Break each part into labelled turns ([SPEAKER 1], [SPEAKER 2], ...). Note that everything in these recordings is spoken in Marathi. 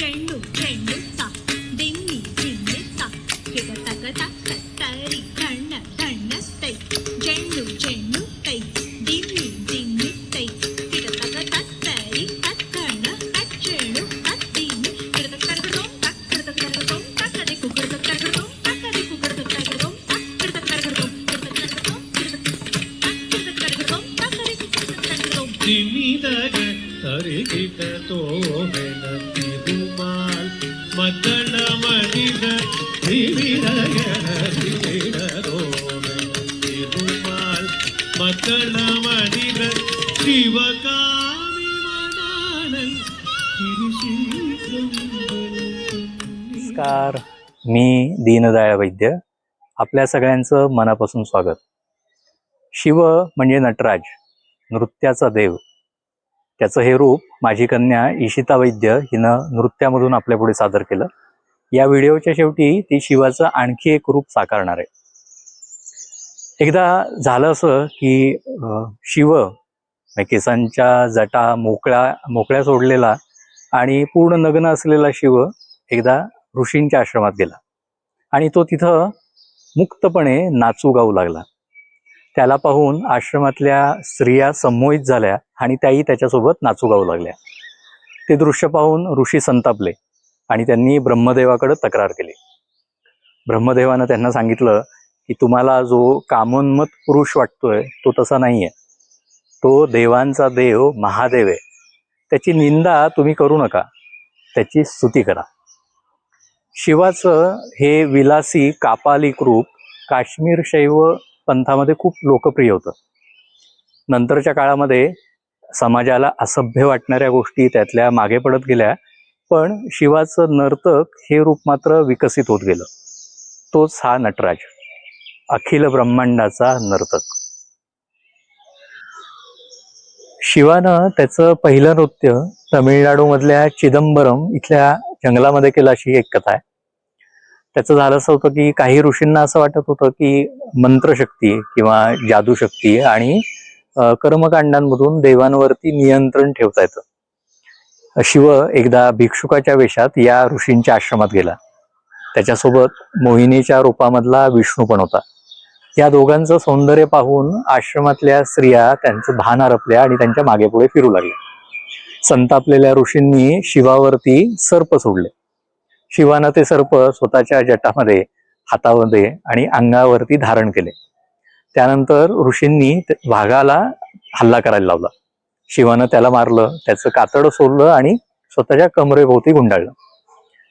[SPEAKER 1] ಚೆಂಡು ಚೆಂಡು ತಾ ದಿಮ್ಮಿ ದಿಮ್ಮಿ ತಾ ಕಿಟ ತಕ ತಕ ತರಿ ಧಣ್ಣ ಧಣ್ಣ ತೈ ಚೆಂಡು ಚೆಂಡು ತೈ ದಿಮ್ಮಿ ದಿಮ್ಮಿ ತೈ ಕಿಟ ತಕ ತಕ ತರಿ ತಕ್ಕಣ ತಚ್ಚೆಂಡು ತತ್ತಿಮ್ಮಿ ಕಿಟ ತಕ ತಕ ತಕ ಕಿಟ ತಕ ತಕ ತಕ ತಕ್ಕದೆ ಕುಕ್ಕಡ ತಕ ತಕ ತಕ ತಕ್ಕದೆ ಕುಕ್ಕಡ ತಕ ತಕ ತಕ ಕಿಟ ತಕ ತಕ ತಕ ಕಿಟ ತಕ ತಕ ತಕ ಕಿಟ ತಕ ತಕ ತಕ ತಕ್ಕದೆ ಕುಕ್ಕಡ ತಕ ತಕ ತಕ
[SPEAKER 2] ತಿಮಿದಗ ತರಿಗಿಟ
[SPEAKER 3] नमस्कार. मी दीनदयाळ वैद्य. आपल्या सगळ्यांचं मनापासून स्वागत. शिव म्हणजे नटराज नृत्याचा देव. त्याचं हे रूप माझी कन्या इशिता वैद्य हिनं नृत्यामधून आपल्यापुढे सादर केलं. या व्हिडिओच्या शेवटी ती शिवाचं आणखी एक रूप साकारणार आहे. एकदा झालं असं की शिव केसांच्या जटा मोकळ्या मोकळ्या सोडलेला आणि पूर्ण नग्न असलेला शिव एकदा ऋषींच्या आश्रमात गेला. आणि तो तिथं मुक्तपणे नाचू गाऊ लागला. त्याला पाहून आश्रमातल्या स्त्रिया संमोहित झाल्या आणि त्याही त्याच्यासोबत नाचू गाऊ लागल्या. ते दृश्य पाहून ऋषी संतापले आणि त्यांनी ब्रह्मदेवाकडे तक्रार केली. ब्रह्मदेवानं त्यांना सांगितलं की तुम्हाला जो कामोन्मत पुरुष वाटतोय तो तसा नाहीये. तो देवांचा देव महादेव आहे. त्याची निंदा तुम्ही करू नका. त्याची स्तुती करा. शिवाचं हे विलासी कापालिक रूप काश्मीर शैव पंथामध्ये खूप लोकप्रिय होतं. नंतरच्या काळामध्ये समाजाला असभ्य वाटणाऱ्या गोष्टी त्यातल्या मागे पडत गेल्या पण शिवाचं नर्तक हे रूप मात्र विकसित होत गेलं. तोच हा नटराज. अखिल ब्रह्मांडाचा नर्तक. शिवानं त्याचं पहिलं नृत्य तमिळनाडूमधल्या चिदंबरम इथल्या जंगलामध्ये केलं अशी एक कथा आहे. त्याचं झालं असं होतं की काही ऋषींना असं वाटत होतं की मंत्रशक्ती किंवा जादूशक्ती आणि कर्मकांडांमधून देवांवरती नियंत्रण ठेवता येतं. शिव एकदा भिक्षुकाच्या वेशात या ऋषींच्या आश्रमात गेला. त्याच्यासोबत मोहिनीच्या रूपामधला विष्णू पण होता. या दोघांचं सौंदर्य पाहून आश्रमातल्या स्त्रिया त्यांचं भान हरपल्या आणि त्यांच्या मागे पुढे फिरू लागल्या. संतापलेल्या ऋषींनी शिवावरती सर्प सोडले. शिवानं ते सर्प स्वतःच्या जटामध्ये हातामध्ये आणि अंगावरती धारण केले. त्यानंतर ऋषींनी वाघाला हल्ला करायला लावला. शिवानं त्याला मारलं त्याचं कातड सोडलं आणि स्वतःच्या कमरेभोवती गुंडाळलं.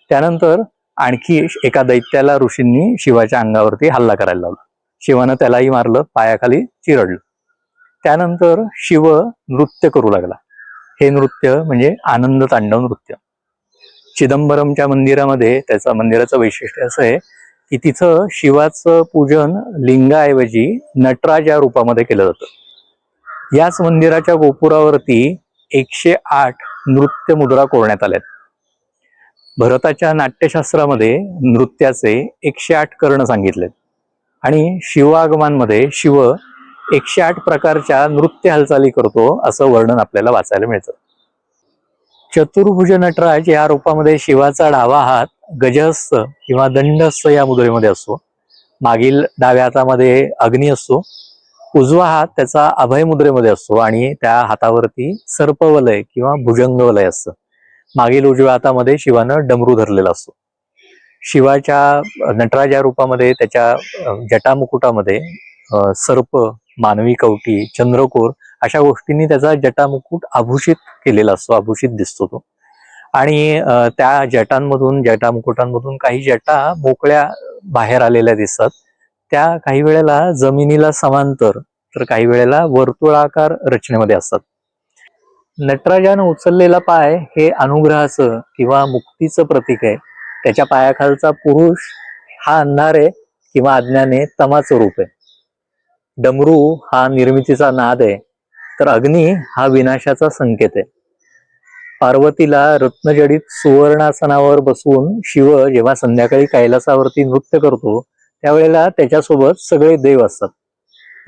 [SPEAKER 3] त्यानंतर आणखी एका दैत्याला ऋषींनी शिवाच्या अंगावरती हल्ला करायला लावला. शिवानं त्यालाही मारलं पायाखाली चिरडलं. त्यानंतर शिव नृत्य करू लागला. हे नृत्य म्हणजे आनंद तांडव नृत्य. चिदंबरमच्या मंदिरामध्ये त्याचं मंदिराचं वैशिष्ट्य असं आहे की तिथं शिवाचं पूजन लिंगाऐवजी नटराज या रूपामध्ये केलं जातं. याच मंदिराच्या गोपुरावरती एकशे आठ नृत्य मुद्रा कोरण्यात आल्यात. भरताच्या नाट्यशास्त्रामध्ये नृत्याचे एकशे आठ कर्ण सांगितलेत. आणि शिवागमांमध्ये शिव एकशे आठ प्रकारच्या नृत्य हालचाली करतो असं वर्णन आपल्याला वाचायला मिळतं. चतुर्भुज नटराज या रूपामध्ये शिवाचा डावा हात गजहस्त किंवा दंडहस्त या मुद्रेमध्ये असतो. मागील डाव्या हातामध्ये अग्नी असतो. उजवा हात त्याचा अभय मुद्रेमध्ये असतो आणि त्या हातावरती सर्पवलय किंवा भुजंगवलय असतं. मागील उजव्या हातामध्ये शिवानं डमरू धरलेला असतो. शिवाच्या नटराज या रूपामध्ये त्याच्या जटामुकुटामध्ये सर्प मानवी कवटी चंद्रकोर अशा गोष्टींनी त्याचा जटामुकुट आभूषित केलेला असतो आभूषित दिसतो तो. आणि त्या जटांमधून जटामुकुटांमधून काही जटा मोकळ्या बाहेर आलेल्या दिसतात. त्या काही वेळेला जमिनीला समांतर तर काही वेळेला वर्तुळाकार रचनेमध्ये असतात. नटराजानं उचललेला पाय हे अनुग्रहाचं किंवा मुक्तीचं प्रतीक आहे. त्याच्या पायाखालचा पुरुष हा अंधार आहे किंवा अज्ञाने तमाचं रूप आहे. डमरू हा निर्मितीचा नाद आहे तर अग्नी हा विनाशाचा संकेत आहे. पार्वतीला रत्नजडित सुवर्णासनावर बसवून शिव जेव्हा संध्याकाळी कैलासावरती नृत्य करतो त्यावेळेला त्याच्यासोबत सगळे देव असतात.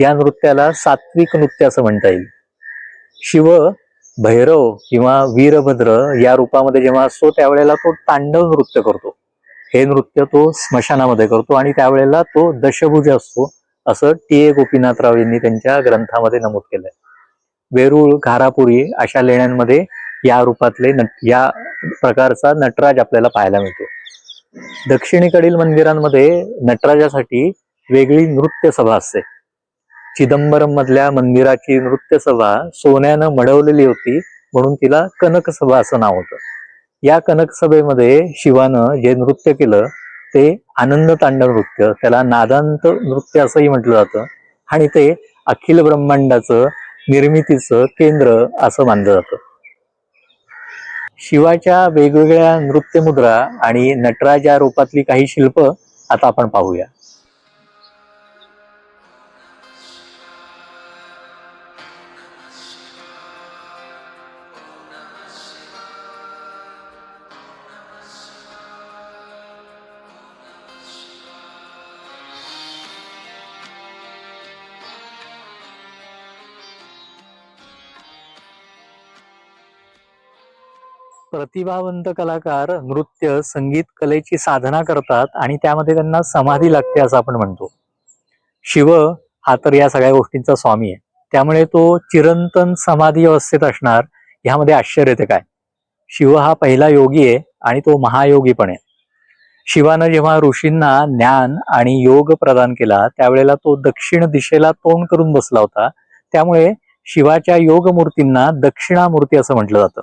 [SPEAKER 3] या नृत्याला सात्विक नृत्य असं म्हणता येईल. शिव भैरव किंवा वीरभद्र या रूपामध्ये जेव्हा असतो त्यावेळेला तो तांडव नृत्य करतो. हे नृत्य तो स्मशानामध्ये करतो आणि त्यावेळेला तो दशभुज असतो असं टी ए गोपीनाथराव यांनी त्यांच्या ग्रंथामध्ये नमूद केलंय. वेरूळ घारापुरी अशा लेण्यांमध्ये या रूपातले नट या प्रकारचा नटराज आपल्याला पाहायला मिळतो. दक्षिणेकडील मंदिरांमध्ये नटराजासाठी वेगळी नृत्य सभा असते. चिदंबरम मधल्या मंदिराची नृत्य सभा सोन्यानं मडवलेली होती म्हणून तिला कनक सभा असं नाव होतं. या कनक सभेमध्ये शिवानं जे नृत्य केलं ते आनंद तांडव नृत्य त्याला नादांत नृत्य असंही म्हटलं जातं आणि ते अखिल ब्रह्मांडाचं निर्मितीचं केंद्र असं मानलं जातं. शिवाच्या वेगवेगळ्या नृत्यमुद्रा आणि नटराजा रूपातली काही शिल्प आता आपण पाहूया. प्रतिभावंत कलाकार नृत्य संगीत कलेची साधना करतात आणि त्यामध्ये त्यांना समाधी लागते असं आपण म्हणतो. शिव हा तर या सगळ्या गोष्टींचा स्वामी आहे. त्यामुळे तो चिरंतन समाधी अवस्थेत असणार ह्यामध्ये आश्चर्य येते काय? शिव हा पहिला योगी आहे आणि तो महायोगी पण आहे. शिवानं जेव्हा ऋषींना ज्ञान आणि योग प्रदान केला त्यावेळेला तो दक्षिण दिशेला तोंड करून बसला होता. त्यामुळे शिवाच्या योग मूर्तींना दक्षिणामूर्ती असं म्हटलं जातं.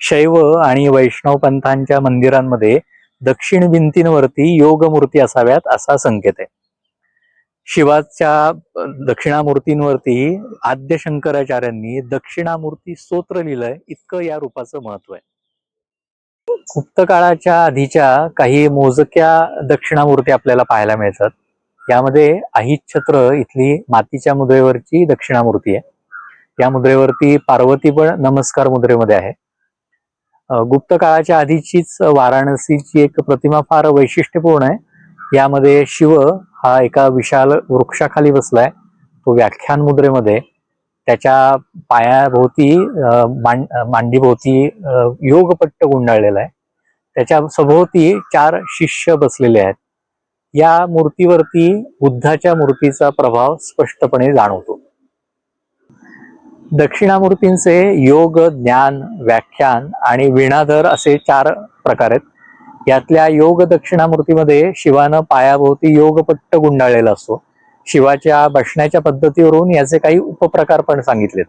[SPEAKER 3] शैव आणि वैष्णव पंथांच्या मंदिरांमध्ये दक्षिण भिंतींवरती योग मूर्ती असाव्यात असा संकेत आहे. शिवाच्या दक्षिणामूर्तींवरती आद्य शंकराचार्यांनी दक्षिणामूर्ती स्तोत्र लिहिलंय. इतकं या रूपाचं महत्त्व आहे. गुप्त काळाच्या आधीच्या काही मोजक्या दक्षिणामूर्ती आपल्याला पाहायला मिळतात. यामध्ये अहिच्छत्र इथली मातीच्या मुद्रेवरची दक्षिणामूर्ती आहे. या मुद्रेवरती पार्वती पण नमस्कार मुद्रेमध्ये आहे. गुप्त काळाच्या आधीचीच वाराणसीची एक प्रतिमा फार वैशिष्ट्यपूर्ण आहे. यामध्ये शिव हा एका विशाल वृक्षाखाली बसलाय. तो व्याख्यान मुद्रेमध्ये. त्याच्या पायाभोवती मांड मांडीभोवती योगपट्ट गुंडाळलेला आहे. त्याच्या सभोवती चार शिष्य बसलेले आहेत. या मूर्तीवरती बुद्धाच्या मूर्तीचा प्रभाव स्पष्टपणे जाणवतो. दक्षिणामूर्तींचे योग ज्ञान व्याख्यान आणि विणाधर असे चार प्रकार आहेत. यातल्या योग दक्षिणामूर्तीमध्ये शिवानं पायाभोवती योगपट्ट गुंडाळलेला असतो. शिवाच्या बसण्याच्या पद्धतीवरून याचे काही उपप्रकार पण सांगितलेत.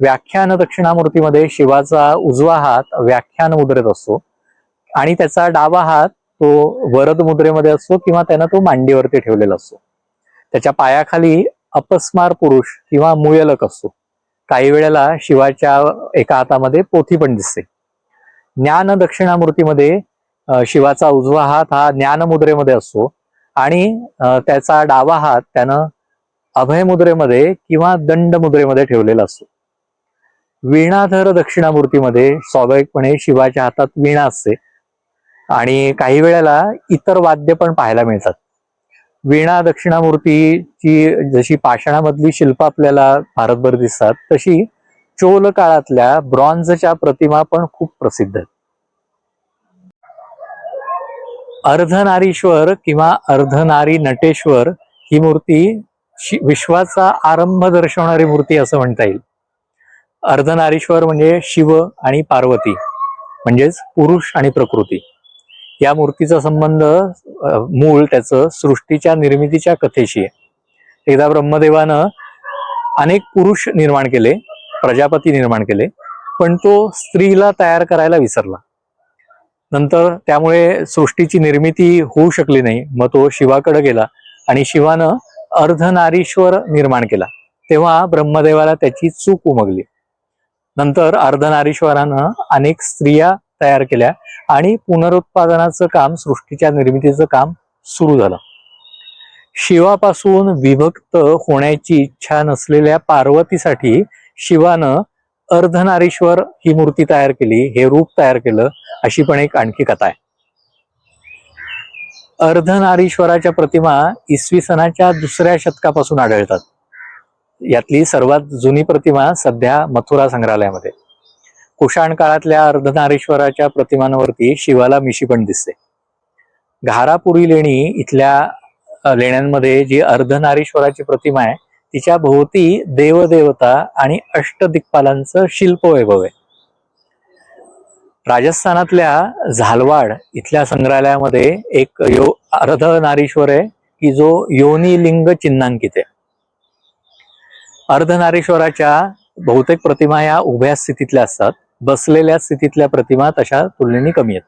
[SPEAKER 3] व्याख्यान दक्षिणामूर्तीमध्ये शिवाचा उजवा हात व्याख्यान मुद्रेत असतो. आणि त्याचा डावा हात तो वरद मुद्रेमध्ये असतो किंवा त्यानं तो मांडीवरती ठेवलेला असतो. त्याच्या पायाखाली अपस्मार पुरुष किंवा मुयलक असतो. काही वेळेला शिवाच्या एका हातामध्ये पोथी पण दिसते. ज्ञान दक्षिणामूर्तीमध्ये शिवाचा उजवा हात हा ज्ञानमुद्रेमध्ये असतो आणि त्याचा डावा हात त्यानं अभय मुद्रेमध्ये किंवा दंड मुद्रेमध्ये ठेवलेला असतो. वीणाधर दक्षिणामूर्तीमध्ये स्वाभाविकपणे शिवाच्या हातात वीणा असते आणि काही वेळेला इतर वाद्य पण पाहायला मिळतात. वीणा दक्षिणामूर्तीची जशी पाषाणामधली शिल्प आपल्याला भारतभर दिसतात तशी चोल काळातल्या ब्रॉन्झच्या प्रतिमा पण खूप प्रसिद्ध आहेत. अर्धनारीश्वर किंवा अर्धनारी नटेश्वर ही मूर्ती विश्वाचा आरंभ दर्शवणारी मूर्ती असं म्हणता येईल. अर्धनारीश्वर म्हणजे शिव आणि पार्वती म्हणजेच पुरुष आणि प्रकृती. या मूर्तीचा संबंध मूळ त्याचं सृष्टीच्या निर्मितीच्या कथेशी आहे. एकदा ब्रह्मदेवानं अनेक पुरुष निर्माण केले प्रजापती निर्माण केले पण तो स्त्रीला तयार करायला विसरला. नंतर त्यामुळे सृष्टीची निर्मिती होऊ शकली नाही. मग तो शिवाकडे गेला आणि शिवानं अर्धनारीश्वर निर्माण केला. तेव्हा ब्रह्मदेवाला त्याची चूक उमगली. नंतर अर्धनारीश्वरानं अनेक स्त्रिया तयार केल्या. आणि पुनरुत्पादनाचं काम सृष्टीच्या निर्मितीचं काम सुरू झालं. शिवापासून विभक्त होण्याची इच्छा नसलेल्या पार्वतीसाठी शिवानं अर्धनारीश्वर ही मूर्ती तयार केली हे रूप तयार केलं अशी पण एक आणखी कथा आहे. अर्धनारीश्वराच्या प्रतिमा इसवी सनाच्या दुसऱ्या शतकापासून आढळतात. यातली सर्वात जुनी प्रतिमा सध्या मथुरा संग्रहालयामध्ये. कुशाण काळातल्या अर्धनारीश्वराच्या प्रतिमांवरती शिवाला मिशी पण दिसते. घारापुरी लेणी इथल्या लेण्यांमध्ये जी अर्धनारीश्वराची प्रतिमा आहे तिच्या भोवती देवदेवता आणि अष्टदिक्पालांचं शिल्पवैभव आहे. राजस्थानातल्या झालवाड इथल्या संग्रहालयामध्ये एक यो अर्धनारीश्वर आहे की जो योनिलिंग चिन्हांकित आहे. अर्धनारीश्वराच्या बहुतेक प्रतिमा या उभ्या स्थितीतल्या असतात. बसलेल्या स्थितीतल्या प्रतिमा तशा तुलनेने कमी आहेत.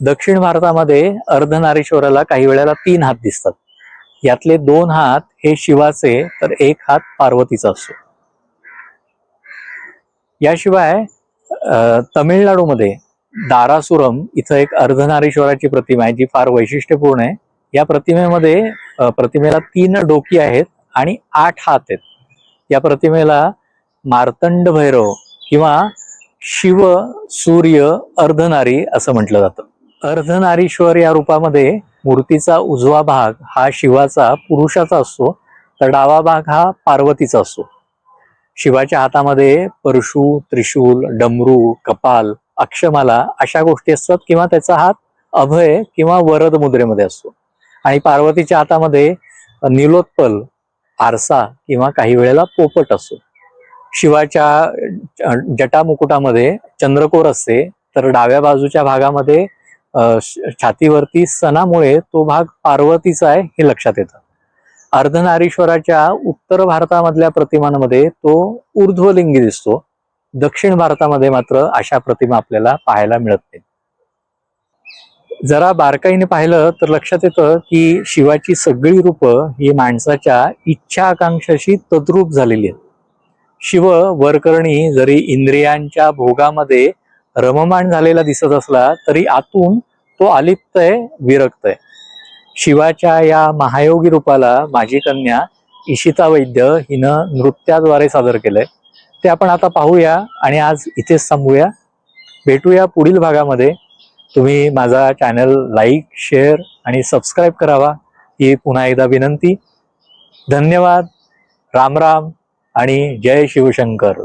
[SPEAKER 3] दक्षिण भारतामध्ये अर्धनारीश्वराला काही वेळेला तीन हात दिसतात. यातले दोन हात हे शिवाचे तर एक हात पार्वतीचा असतो. याशिवाय तमिळनाडूमध्ये दारासुरम इथं एक अर्धनारीश्वराची प्रतिमा आहे जी फार वैशिष्ट्यपूर्ण आहे. या प्रतिमेमध्ये प्रतिमेला तीन डोकी आहेत आणि आठ हात आहेत. या प्रतिमेला मार्तंड भैरव किंवा शिव सूर्य अर्धनारी असं म्हटलं जातं. अर्धनारीश्वर या रूपामध्ये मूर्तीचा उजवा भाग हा शिवाचा पुरुषाचा असतो तर डावा भाग हा पार्वतीचा असतो. शिवाच्या हातामध्ये परशु त्रिशूल डमरू कपाल अक्षमाला अशा गोष्टी असतात किंवा त्याचा हात अभय किंवा वरद मुद्रेमध्ये असतो. आणि पार्वतीच्या हातामध्ये निलोत्पल आरसा किंवा काही वेळेला पोपट असतो. शिवाच्या जटा मुकुटामध्ये चंद्रकोर असते तर डाव्या बाजूच्या भागामध्ये छातीवरती सणामुळे तो भाग पार्वतीचा आहे हे लक्षात येतं. अर्धनारीश्वराच्या उत्तर भारतामधल्या प्रतिमांमध्ये तो ऊर्ध्वलिंगी दिसतो. दक्षिण भारतामध्ये मात्र अशा प्रतिमा आपल्याला पाहायला मिळत नाही. जरा बारकाईने पाहिलं तर लक्षात येतं की शिवाची सगळी रूपं ही माणसाच्या इच्छा आकांक्षाशी तद्रूप झालेली आहेत. शिव वरकरणी जरी इंद्रियांच्या भोगामध्ये रममाण झालेला दिसत असला तरी आतून तो आलिप्त आहे विरक्त आहे शिवाच्या या महायोगी रूपाला माझी कन्या इशिता वैद्य हिनं नृत्याद्वारे सादर केलंय. ते आपण आता पाहूया आणि आज इथेच थांबूया. भेटूया पुढील भागामध्ये. तुम्ही माझा चॅनल लाईक शेअर आणि सबस्क्राईब करावा ही पुन्हा एकदा विनंती. धन्यवाद. राम राम. आणि जय शिवशंकर.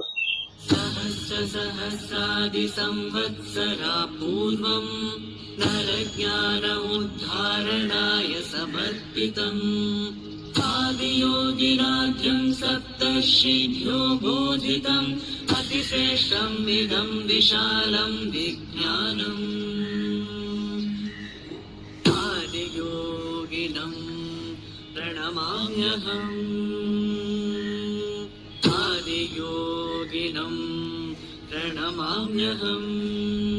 [SPEAKER 4] सहस्रसहस्रादिसंवत्सरा पूर्वम् नरज्ञानमुद्धारणाय समर्पितम् आदियोगिराज्यम् सप्तर्षिभ्यो बोधितम् अतिश्रेष्ठम् इदम् विशालम् विज्ञानम् आदियोगिनम् प्रणमाम्यहम्। आदियोगिनम् प्रणमाम्यहम्